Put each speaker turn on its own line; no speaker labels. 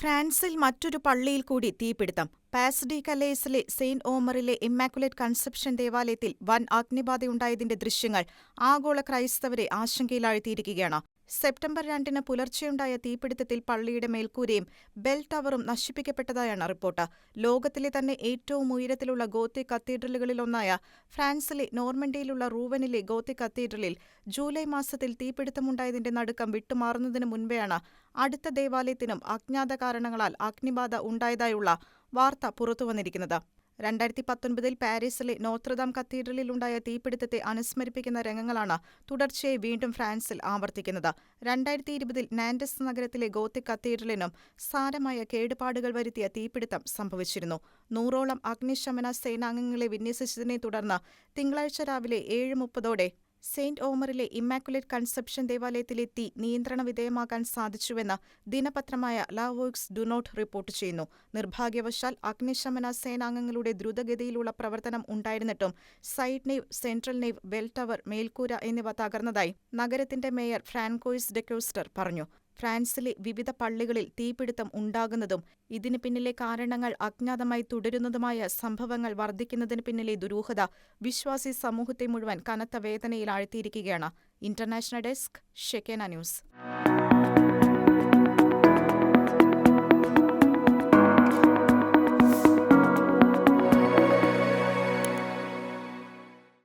ഫ്രാൻസിൽ മറ്റൊരു പള്ളിയിൽ കൂടി തീപിടുത്തം. പാസ് ഡി കലേസിലെ സെയിന്റ് ഓമറിലെ ഇമ്മാക്കുലേറ്റ് കൺസെപ്ഷൻ ദേവാലയത്തിൽ വൻ അഗ്നിബാധയുണ്ടായതിന്റെ ദൃശ്യങ്ങൾ ആഗോള ക്രൈസ്തവരെ ആശങ്കയിലാഴ്ത്തിയിരിക്കുകയാണ്. സെപ്റ്റംബർ രണ്ടിന് പുലർച്ചെയുണ്ടായ തീപിടുത്തത്തിൽ പള്ളിയുടെ മേൽക്കൂരയും ബെൽ ടവറും നശിപ്പിക്കപ്പെട്ടതായാണ് റിപ്പോർട്ട്. ലോകത്തിലെ തന്നെ ഏറ്റവും ഉയരത്തിലുള്ള ഗോത്തി കത്തീഡ്രലുകളിലൊന്നായ ഫ്രാൻസിലെ നോർമണ്ടിയിലുള്ള റൂവനിലെ ഗോത്തി കത്തീഡ്രലിൽ ജൂലൈ മാസത്തിൽ തീപിടുത്തമുണ്ടായതിന്റെ നടുക്കം വിട്ടുമാറുന്നതിന് മുൻപെയാണ് അടുത്ത ദേവാലയത്തിനും അജ്ഞാത കാരണങ്ങളാൽ അഗ്നിബാധ ഉണ്ടായതായുള്ള വാർത്ത പുറത്തുവന്നിരിക്കുന്നത്. രണ്ടായിരത്തി പത്തൊൻപതിൽ പാരീസിലെ നോത്രദാം കത്തീഡ്രലിലുണ്ടായ തീപിടുത്തത്തെ അനുസ്മരിപ്പിക്കുന്ന രംഗങ്ങളാണ് തുടർച്ചയായി വീണ്ടും ഫ്രാൻസിൽ ആവർത്തിക്കുന്നത്. രണ്ടായിരത്തി ഇരുപതിൽ നാൻഡസ് നഗരത്തിലെ ഗോത്തിക് കത്തീഡ്രലിനും സാരമായ കേടുപാടുകൾ വരുത്തിയ തീപിടുത്തം സംഭവിച്ചിരുന്നു. നൂറോളം അഗ്നിശമന സേനാംഗങ്ങളെ വിന്യസിച്ചതിനെ തുടർന്ന് തിങ്കളാഴ്ച രാവിലെ ഏഴ് മുപ്പതോടെ സെയിന്റ് ഓമറിലെ ഇമ്മാക്കുലേറ്റ് കൺസെപ്ഷൻ ദേവാലയത്തിലെത്തി നിയന്ത്രണ വിധേയമാകാൻ സാധിച്ചുവെന്ന് ദിനപത്രമായ ലാ വോക്സ് ഡു നോട്ട് റിപ്പോർട്ട് ചെയ്യുന്നു. നിർഭാഗ്യവശാൽ അഗ്നിശമന സേനാംഗങ്ങളുടെ ദ്രുതഗതിയിലുള്ള പ്രവർത്തനം ഉണ്ടായിരുന്നിട്ടും side nave central nave bell tower മേൽക്കൂര എന്നിവ തകർന്നതായി നഗരത്തിന്റെ മേയർ ഫ്രാൻകോയിസ് ഡെക്യോസ്റ്റർ പറഞ്ഞു. ഫ്രാൻസിലെ വിവിധ പള്ളികളിൽ തീപിടുത്തം ഉണ്ടാകുന്നതും ഇതിന് പിന്നിലെ കാരണങ്ങൾ അജ്ഞാതമായി തുടരുന്നതുമായ സംഭവങ്ങൾ വർദ്ധിക്കുന്നതിന് പിന്നിലെ ദുരൂഹത വിശ്വാസി സമൂഹത്തെ മുഴുവൻ കനത്ത വേദനയിൽ ആഴ്ത്തിയിരിക്കുകയാണ് ഇന്റർനാഷണൽ ഡെസ്ക് ഷെക്കേന ന്യൂസ്.